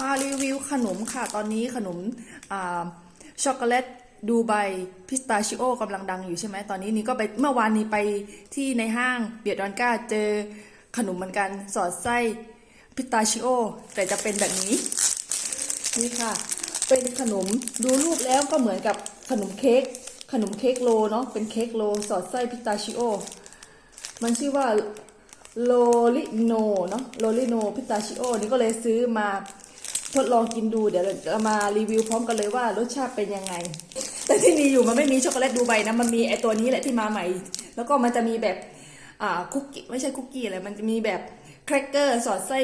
มารีวิวขนมค่ะ ตอนนี้ขนมช็อกโกแลตดูไบพิสตาชิโอกำลังดังอยู่ใช่ไหมตอนนี้นี่ก็ไปเมื่อวานนี้ไปที่ในห้างเบียดดอนก้าเจอขนมเหมือนกันสอดไส้พิสตาชิโอ แต่จะเป็นแบบนี้ นี่ค่ะ เป็นขนมดูรูปแล้วก็เหมือนกับขนมเค้กขนมเค้กโลเนาะเป็นเค้กโลสอดไส้พิสตาชิโอ มันชื่อว่าโลลิโนเนาะโลลิโนพิสตาชิโอนี่ก็เลยซื้อมา ทดลองกินดูเดี๋ยวเราจะมารีวิวพร้อมกันเลยว่ารสชาติเป็นยังไง แต่ที่มีอยู่มันไม่มีช็อกโกแลตดูไบนะมันมีไอตัวนี้แหละที่มาใหม่ แล้วก็มันจะมีแบบอ่าคุกกี้ไม่ใช่คุกกี้อะไรมันจะมีแบบแครกเกอร์สอดไส้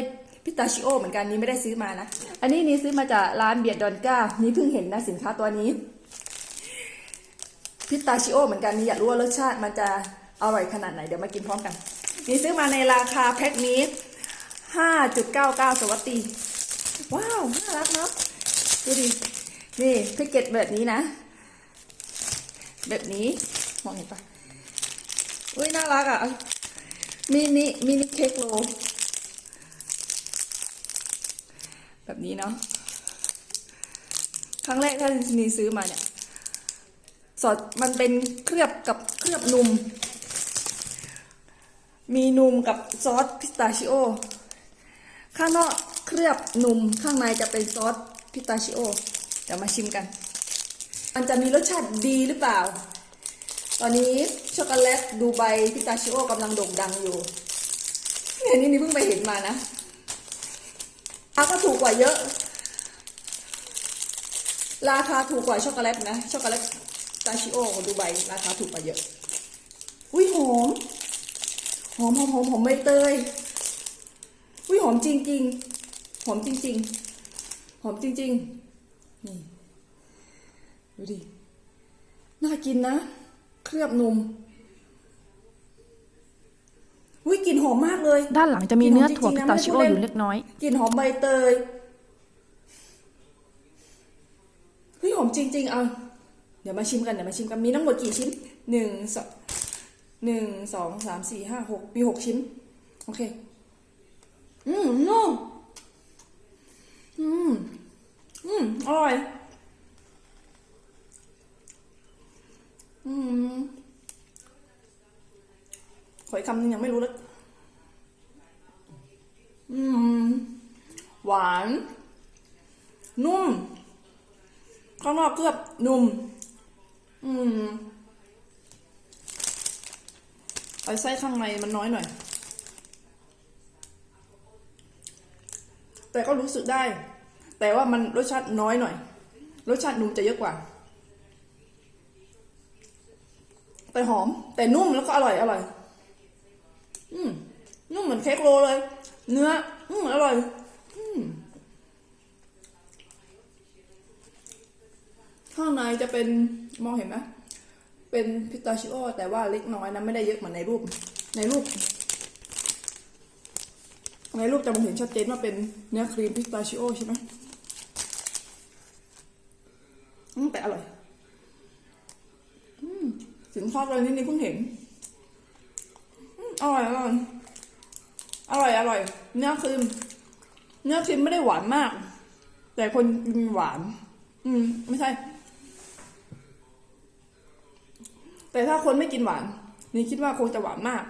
พิตาชิโอเหมือนกันนี้ไม่ได้ซื้อมานะ อันนี้นี่ซื้อมาจากร้านเบียดดอนก้า นี่เพิ่งเห็นนะสินค้าตัวนี้ พิตาชิโอเหมือนกันนี่อยากรู้ว่ารสชาติมันจะอร่อยขนาดไหนเดี๋ยวมากินพร้อมกัน นี่ซื้อมาในราคาแพ็คนี้ 5.99 สวัสดี ว้าวน่ารักเนาะดูดินี่แพ็กเกจแบบนี้นะ แบบนี้มองเห็นปะอุ้ยน่ารักอะมินิมินิเค้กโลแบบนี้เนาะครั้งแรกที่นีซื้อมาเนี่ย สอดมันเป็นเคลือบกับเคลือบนมมีนมกับซอสพิสตาชิโอ ข้างนอก เคลือบนมข้างในจะเป็นซอสพิตาชิโอ เดี๋ยวมาชิมกัน มันจะมีรสชาติดีหรือเปล่า ตอนนี้ช็อกโกแลตดูไบพิตาชิโอกำลังโด่งดังอยู่เนี่ยนี่นี่เพิ่งไปเห็นมานะราคาถูกกว่าเยอะ ราคาถูกกว่าช็อกโกแลตนะ ช็อกโกแลตตาชิโอดูไบราคาถูกกว่าเยอะ อุ้ยหอม หอมหอมหอมหอมใบเตย อุ้ยหอมจริงจริงๆ หอมจริงจริง ๆ หอมจริง ๆ นี่ ดูดิ น่ากินนะ เคลือบนมอุ้ยกลิ่นหอมมากเลย ด้านหลังจะมีเนื้อถั่วกพิลิ่สหตามจชิริงโอๆนะอยู่เล็กน้อย กลิ่นหอมใบเตย เฮ้ยหอมจริง ๆ เอา เดี๋ยวมาชิมกันเดี๋ยวมาชิมกัน มีทั้งหมดกี่ชิ้นหนึ่งสองหนึ่งสองสามสี่ห้าหกมีหกชิ้น โอเค อืมนุ่ม อืม อืม อร่อย อืม ขออีกคำนึงยังไม่รู้เลย อืม หวาน นุ่ม ข้างนอกเคลือบนุ่ม อืมไอ้ไส้ข้างในมันน้อยหน่อย แต่ก็รู้สึกได้ แต่ว่ามันรสชาติน้อยหน่อย รสชาตินุ่มจะเยอะกว่า แต่หอม แต่นุ่มแล้วก็อร่อยอร่อย อืมนุ่มเหมือนเค้กโรเลย เนื้อ อืมอร่อย อืมข้างในจะเป็นมองเห็นไหมเป็นพิสตาชิโอแต่ว่าเล็กน้อยนะไม่ได้เยอะเหมือนในรูป ในรูป ในรูปจะมองเห็นชัดเจนว่าเป็นเนื้อครีมพิสตาชิโอใช่ไหมอืมแต่อร่อย อืมสินค้าตัวนี้นี่เพิ่งเห็นอร่อยอร่อยอร่อยอร่อย เนื้อครีมเนื้อครีมไม่ได้หวานมาก แต่คนกินหวาน อืม ไม่ใช่ แต่ถ้าคนไม่กินหวาน นี่คิดว่าคงจะหวานมาก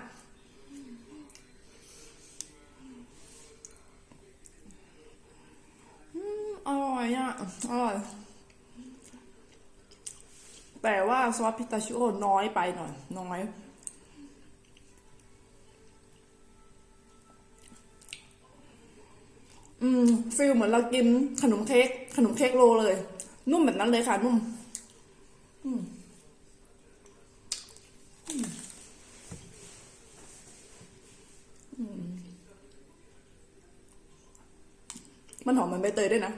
อืม อร่อยอะอร่อยแต่ว่าซอสพิสตาชิโอน้อยไปหน่อย น้อย อืมฟิลเหมือนเรากินขนมเค้กขนมเค้กโรลเลย นุ่มแบบนั้นเลยค่ะ นุ่ม อืมมันหอมเหมือนใบเตยด้วยนะ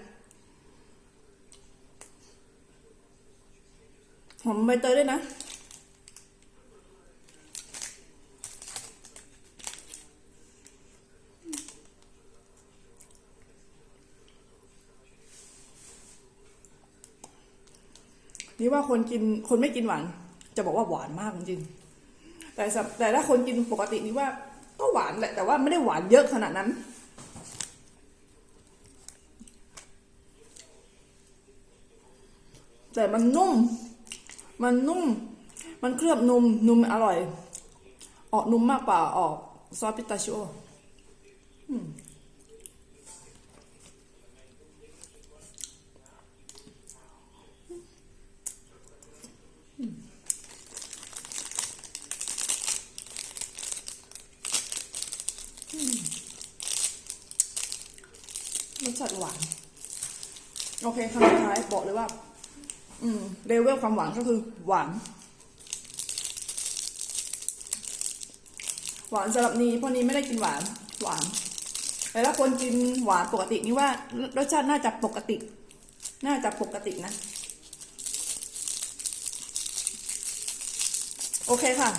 หอมใบเตยด้วยนะนี่ว่าคนกินคนไม่กินหวาน จะบอกว่าหวานมากจริงแต่แต่ถ้าคนกินปกตินี่ว่าก็หวานแหละแต่ว่าไม่ได้หวานเยอะขนาดนั้น แต่มันนุ่ม มันนุ่ม มันเคลือบนุ่มนุ่มอร่อย ออกนุ่มมากกว่าออกซอสพิตาชิโออรสชาติหวาน โอเคคำสุดท้ายบอกเลยว่า อืมเลเวลความหวานก็คือหวาน หวานสำหรับนี้เพราะนี้ไม่ได้กินหวานหวานแต่ถ้าคนกินหวานปกตินี่ว่ารสชาติน่าจะปกติ น่าจะปกตินะ โอเคค่ะ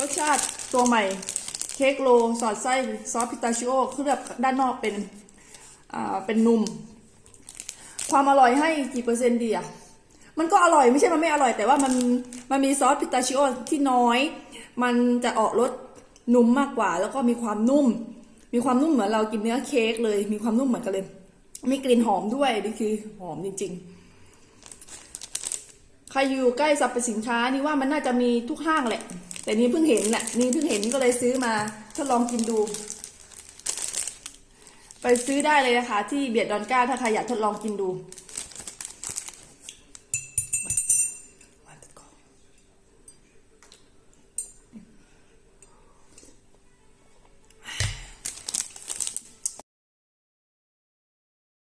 รสชาติตัวใหม่ เค้กโลสอดไส้ซอสพิตาชิโอเคลือบด้านนอกเป็น อ่า เป็นนุ่ม ความอร่อยให้กี่เปอร์เซ็นต์ดีอะ มันก็อร่อยไม่ใช่มันไม่อร่อย แต่ว่ามันมันมีซอสพิตาชิโอที่น้อย มันจะออกรสนุ่มมากกว่า แล้วก็มีความนุ่ม มีความนุ่มเหมือนเรากินเนื้อเค้กเลย มีความนุ่มเหมือนกันเลยมีกลิ่นหอมด้วยนี่คือหอมจริง ๆ ใครอยู่ใกล้สรรพสินค้านี่ว่ามันน่าจะมีทุกห้างแหละ แต่นี่เพิ่งเห็นแหละนี่เพิ่งเห็นก็เลยซื้อมาทดลองกินดู ไปซื้อได้เลยนะคะ ที่เบียดดอนก้าถ้าใครอยากทดลองกินดู